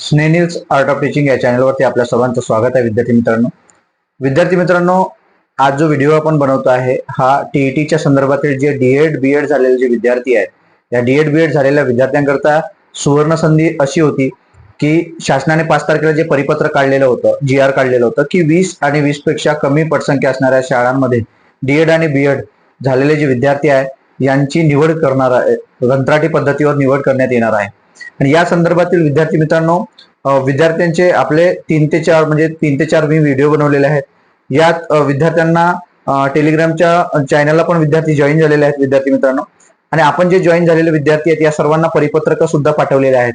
स्नेनिल्स art of teaching या चॅनलवरती आपल्या सर्वांचं स्वागत आहे विद्यार्थी मित्रांनो. विद्यार्थी मित्रांनो आज जो व्हिडिओ आपण बनवतो आहे हा टीईटीच्या संदर्भातील जे डीएड बीएड झालेले जे विद्यार्थी आहेत या डीएड बीएड झालेल्या विद्यार्थ्यांकरता सुवर्ण संधी अशी होती की शासनाने पाच तारखेला जे परिपत्र काढलेलं होतं जी आर काढलेलं होतं की वीस आणि वीसपेक्षा कमी पटसंख्या असणाऱ्या शाळांमध्ये डीएड आणि बीएड झालेले जे विद्यार्थी आहेत यांची निवड करणार आहे कंत्राटी पद्धतीवर निवड करण्यात येणार आहे. आणि या संदर्भातील विद्यार्थी मित्रांनो विद्यार्थ्यांचे आपले तीन ते चार म्हणजे तीन ते चार मी व्हिडिओ बनवलेले आहेत. यात विद्यार्थ्यांना टेलिग्रामच्या चॅनलला पण विद्यार्थी जॉईन झालेले आहेत विद्यार्थी मित्रांनो. आणि आपण जे जॉईन झालेले विद्यार्थी आहेत या सर्वांना परिपत्रक सुद्धा पाठवलेले आहेत.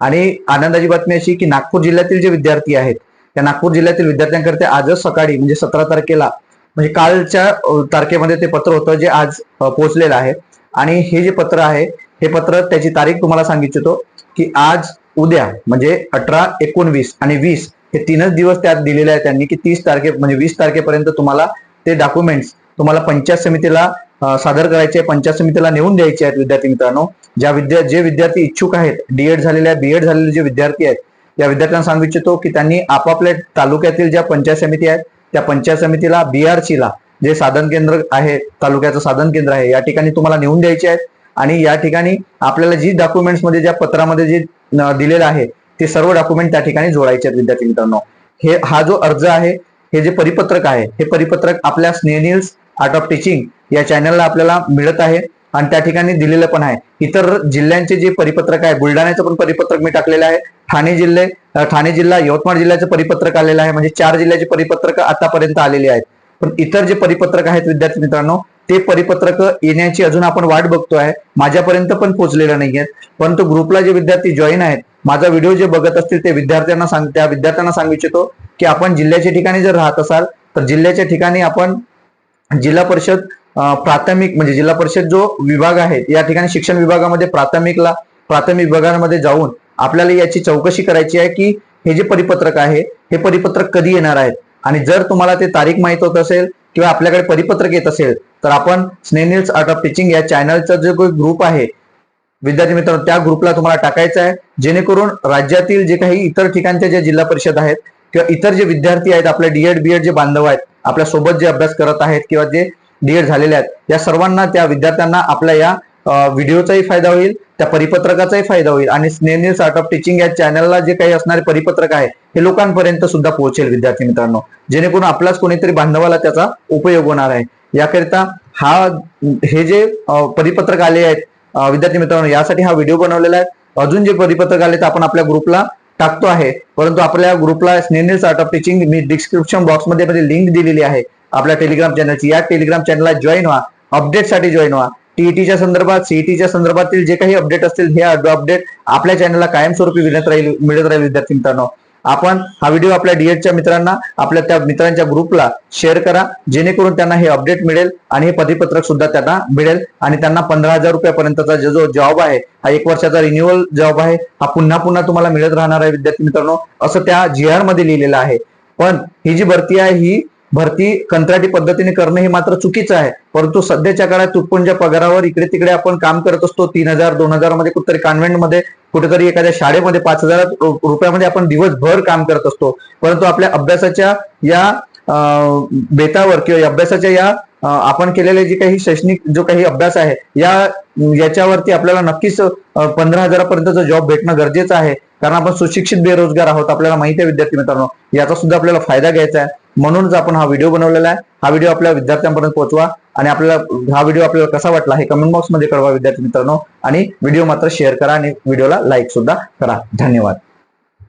आणि आनंदाची बातमी अशी की नागपूर जिल्ह्यातील जे विद्यार्थी आहेत त्या नागपूर जिल्ह्यातील विद्यार्थ्यांकरता आजच सकाळी म्हणजे सतरा तारखेला म्हणजे कालच्या तारखेमध्ये ते पत्र होतं जे आज पोहोचलेलं आहे. आणि हे जे पत्र आहे हे पत्र त्याची तारीख तुम्हाला सांगिततो की आज उद्या म्हणजे अठरा एकोणवीस आणि वीस हे तीनच दिवस त्यात दिलेले आहेत त्यांनी की तीस तारखे म्हणजे वीस तारखेपर्यंत तुम्हाला ते डॉक्युमेंट्स तुम्हाला पंचायत समितीला सादर करायचे पंचायत समितीला नेऊन द्यायचे आहेत विद्यार्थी मित्रांनो. ज्या विद्या जे विद्यार्थी इच्छुक आहेत डीएड झालेल्या बीएड झालेले जे विद्यार्थी आहेत या विद्यार्थ्यांना सांगू इच्छितो की त्यांनी आपापल्या तालुक्यातील ज्या पंचायत समिती आहेत त्या पंचायत समितीला बीआरसीला जे साधन केंद्र आहे तालुक्याचं साधन केंद्र आहे या ठिकाणी तुम्हाला नेऊन द्यायचे आहेत. आणि या ठिकाणी आपल्याला जी डॉक्युमेंट्समध्ये ज्या पत्रामध्ये जे दिलेलं आहे ते सर्व डॉक्युमेंट त्या ठिकाणी जोडायचे आहेत विद्यार्थी मित्रांनो. हे हा जो अर्ज आहे हे जे परिपत्रक आहे हे परिपत्रक आपल्या स्नेनिल्स आर्ट ऑफ टीचिंग या चॅनलला आपल्याला मिळत आहे आणि त्या ठिकाणी दिलेलं पण आहे. इतर जिल्ह्यांचे जे परिपत्रक आहे बुलढाण्याचं पण परिपत्रक मी टाकलेलं आहे ठाणे जिल्हे ठाणे जिल्हा यवतमाळ जिल्ह्याचं परिपत्रक आलेलं आहे म्हणजे चार जिल्ह्याचे परिपत्रक आतापर्यंत आलेले आहेत. पण इतर जे परिपत्रक आहेत विद्यार्थी मित्रांनो ते परिपत्रक येण्याची अजून आपण वाट बघतो आहे माझ्यापर्यंत पण पोहोचलेलं नाही आहेत परंतु ग्रुपला जे विद्यार्थी जॉईन आहेत माझा व्हिडिओ जे बघत असतील ते विद्यार्थ्यांना सांग त्या विद्यार्थ्यांना सांगू इच्छितो की आपण जिल्ह्याच्या ठिकाणी जर राहत असाल तर जिल्ह्याच्या ठिकाणी आपण जिल्हा परिषद प्राथमिक म्हणजे जिल्हा परिषद जो विभाग आहे या ठिकाणी शिक्षण विभागामध्ये प्राथमिकला प्राथमिक विभागामध्ये जाऊन आपल्याला याची चौकशी करायची आहे की हे जे परिपत्रक आहे हे परिपत्रक कधी येणार आहेत? आणि जर तुम्हाला ते तारीख माहीत होत असेल किंवा आपल्याकडे परिपत्रक येत असेल तर आपण स्नेनिल्स आर्ट ऑफ टीचिंग या चॅनलचा जो काही ग्रुप आहे विद्यार्थी मित्रांनो त्या ग्रुपला तुम्हाला टाकायचं आहे. जेणेकरून राज्यातील जे काही इतर ठिकाणच्या ज्या जिल्हा परिषद आहेत किंवा इतर जे विद्यार्थी आहेत आपले डीएड बीएड जे बांधव आहेत आपल्यासोबत जे अभ्यास करत आहेत किंवा जे डीएड झालेले आहेत या सर्वांना त्या विद्यार्थ्यांना आपल्या या व्हिडिओचाही फायदा होईल त्या परिपत्रकाचाही फायदा होईल आणि स्नेनिल्स आर्ट ऑफ टीचिंग या चॅनलला जे काही असणारे परिपत्रक आहे हे लोकांपर्यंत सुद्धा पोहोचेल विद्यार्थी मित्रांनो. जेणेकरून आपलाच कोणीतरी बांधवाला त्याचा उपयोग होणार आहे. याकरिता हा हे जे परिपत्रक आले आहेत विद्यार्थी मित्रांनो यासाठी हा व्हिडिओ बनवलेला आहे. अजून जे परिपत्रक आले तर आपण आपल्या ग्रुपला टाकतो आहे. परंतु आपल्या ग्रुपला स्नेनिल्स आर्ट ऑफ टीचिंग मी डिस्क्रिप्शन बॉक्समध्ये लिंक दिलेली आहे. आपल्या टेलिग्राम चॅनलची या टेलिग्राम चॅनलला जॉईन व्हा. अपडेटसाठी जॉईन व्हा. टीईटीच्या संदर्भात सीईटीच्या संदर्भातील जे काही अपडेट असतील हे अपडेट आपल्या चॅनलला कायमस्वरूपी मिळत राहील मिळत राहील विद्यार्थी मित्रांनो. आपण हा व्हिडिओ आपल्या डीएडच्या मित्रांना आपल्या त्या मित्रांच्या ग्रुपला शेअर करा. जेणेकरून त्यांना हे अपडेट मिळेल आणि हे पदीपत्रक सुद्धा त्यांना मिळेल. आणि त्यांना पंधरा हजार रुपयापर्यंतचा जो जो जॉब आहे हा एक वर्षाचा रिन्युअल जॉब आहे हा पुन्हा पुन्हा तुम्हाला मिळत राहणार आहे विद्यार्थी मित्रांनो. असं त्या जी आरमध्ये लिहिलेलं आहे. पण ही जी भरती आहे ही भरती कंत्राटी पद्धतीने करणं हे मात्र चुकीचं आहे. परंतु सध्याच्या काळात तुटपुंजा पगारावर इकडे तिकडे आपण काम करत असतो. तीन हजार दोन हजारमध्ये कुठेतरी कॉन्व्हेंटमध्ये कुठेतरी एखाद्या शाळेमध्ये पाच हजार रुपयामध्ये आपण दिवसभर काम करत असतो. परंतु आपल्या अभ्यासाच्या या बेतावर किंवा अभ्यासाच्या या आपण केलेले जे काही शैक्षणिक जो काही अभ्यास आहे या याच्यावरती आपल्याला नक्कीच पंधरा हजारापर्यंतचा जॉब भेटणं गरजेचं आहे. कारण आपण सुशिक्षित बेरोजगार आहोत आपल्याला माहिती आहे विद्यार्थी मित्रांनो. याचा सुद्धा आपल्याला फायदा घ्यायचा आहे. म्हणूनच आपण हा व्हिडिओ बनवलेला आहे. हा व्हिडिओ आपल्या विद्यार्थ्यांपर्यंत पोहोचवा आणि आपल्याला हा व्हिडिओ आपल्याला कसा वाटला हे कमेंट बॉक्समध्ये कळवा विद्यार्थी मित्रांनो. आणि व्हिडिओ मात्र शेअर करा आणि व्हिडिओला लाईक सुद्धा करा. धन्यवाद.